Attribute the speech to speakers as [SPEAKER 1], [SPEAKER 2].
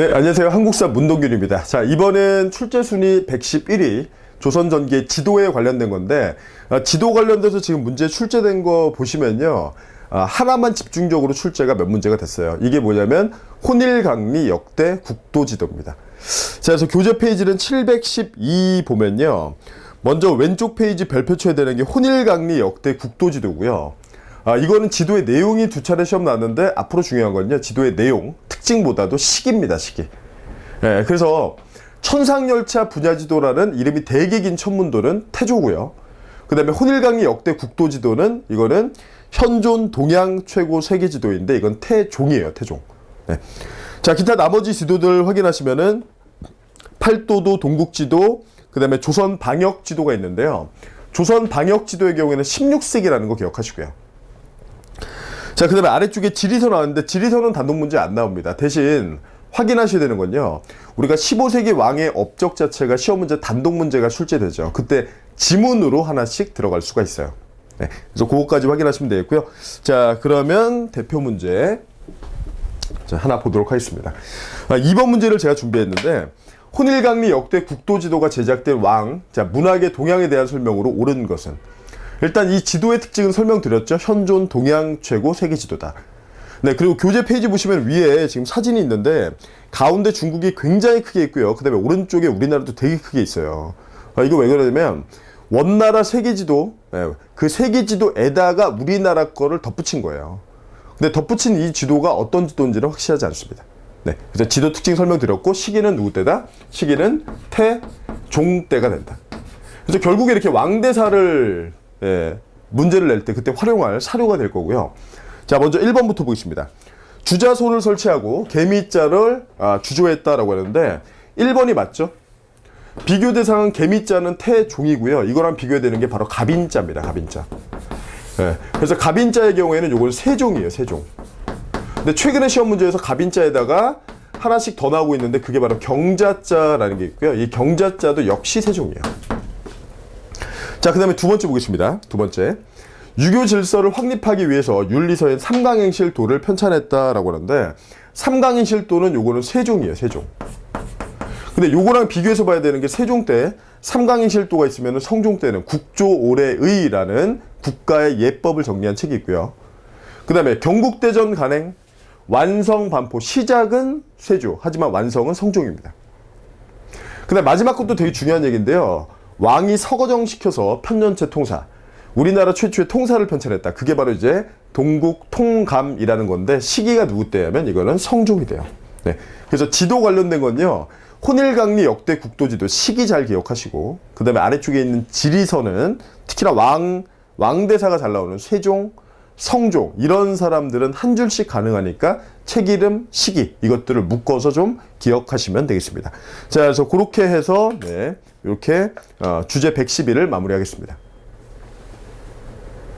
[SPEAKER 1] 네, 안녕하세요. 한국사 문동균입니다. 자, 이번엔 출제 순위 111위 조선전기의 지도에 관련된 건데 아, 지도 관련돼서 지금 문제 출제된 거 보시면요. 아, 하나만 집중적으로 출제가 몇 문제가 됐어요. 이게 뭐냐면 혼일강리 역대 국도지도입니다. 자, 그래서 교재 페이지는 712 보면요. 먼저 왼쪽 페이지 별표 쳐야 되는 게 혼일강리 역대 국도지도고요. 아, 이거는 지도의 내용이 두 차례 시험 나왔는데 앞으로 중요한 건요. 지도의 내용, 특징보다도 시기입니다, 시기. 예, 그래서 천상열차 분야지도라는 이름이 되게 긴 천문도는 태조고요. 그 다음에 혼일강리 역대 국도지도는 이거는 현존 동양 최고 세계지도인데 이건 태종이에요, 태종. 네. 자, 기타 나머지 지도들 확인하시면은 팔도도 동국지도, 그 다음에 조선 방역지도가 있는데요. 조선 방역지도의 경우에는 16세기라는 거 기억하시고요. 자, 그 다음에 아래쪽에 지리서 나왔는데 지리서는 단독 문제 안 나옵니다. 대신 확인하셔야 되는 건요. 우리가 15세기 왕의 업적 자체가 시험 문제 단독 문제가 출제되죠. 그때 지문으로 하나씩 들어갈 수가 있어요. 네, 그래서 그거까지 확인하시면 되겠고요. 자, 그러면 대표 문제 자, 하나 보도록 하겠습니다. 아, 2번 문제를 제가 준비했는데 혼일강리 역대 국도지도가 제작된 왕, 자, 문학의 동양에 대한 설명으로 옳은 것은 일단 이 지도의 특징은 설명드렸죠. 현존 동양 최고 세계 지도다. 네, 그리고 교재 페이지 보시면 위에 지금 사진이 있는데 가운데 중국이 굉장히 크게 있고요. 그다음에 오른쪽에 우리나라도 되게 크게 있어요. 아, 이거 왜 그러냐면 원나라 세계 지도, 네, 그 세계 지도에다가 우리나라 거를 덧붙인 거예요. 근데 덧붙인 이 지도가 어떤 지도인지는 확실하지 않습니다. 네, 그래서 지도 특징 설명드렸고 시기는 누구 때다? 시기는 태종 때가 된다. 그래서 결국에 이렇게 왕대사를 예, 문제를 낼 때 그때 활용할 사료가 될 거고요. 자, 먼저 1번부터 보겠습니다. 주자소를 설치하고 개미자를 아, 주조했다라고 하는데 1번이 맞죠? 비교 대상은 개미자는 태종이고요. 이거랑 비교되는 게 바로 갑인자입니다. 갑인자. 예, 그래서 갑인자의 경우에는 요건 세종이에요. 세종. 근데 최근에 시험 문제에서 갑인자에다가 하나씩 더 나오고 있는데 그게 바로 경자자라는 게 있고요. 이 경자자도 역시 세종이에요. 자, 그 다음에 두 번째 보겠습니다. 두 번째. 유교 질서를 확립하기 위해서 윤리서인 삼강행실도를 편찬했다라고 하는데 삼강행실도는 요거는 세종이에요. 세종. 근데 요거랑 비교해서 봐야 되는 게 세종 때 삼강행실도가 있으면 성종 때는 국조오래의라는 국가의 예법을 정리한 책이 있고요. 그 다음에 경국대전 간행 완성 반포 시작은 세조 하지만 완성은 성종입니다. 그 다음 마지막 것도 되게 중요한 얘기인데요. 왕이 서거정 시켜서 편년체 통사. 우리나라 최초의 통사를 편찬했다. 그게 바로 이제 동국 통감이라는 건데 시기가 누구 때냐면 이거는 성종이 돼요. 네. 그래서 지도 관련된 건요. 혼일강리 역대 국도지도 시기 잘 기억하시고 그다음에 아래쪽에 있는 지리서는 특히나 왕 왕대사가 잘 나오는 세종, 성종 이런 사람들은 한 줄씩 가능하니까 책 이름, 시기 이것들을 묶어서 좀 기억하시면 되겠습니다. 자, 그래서 그렇게 해서 네, 이렇게 어, 주제 111을 마무리하겠습니다.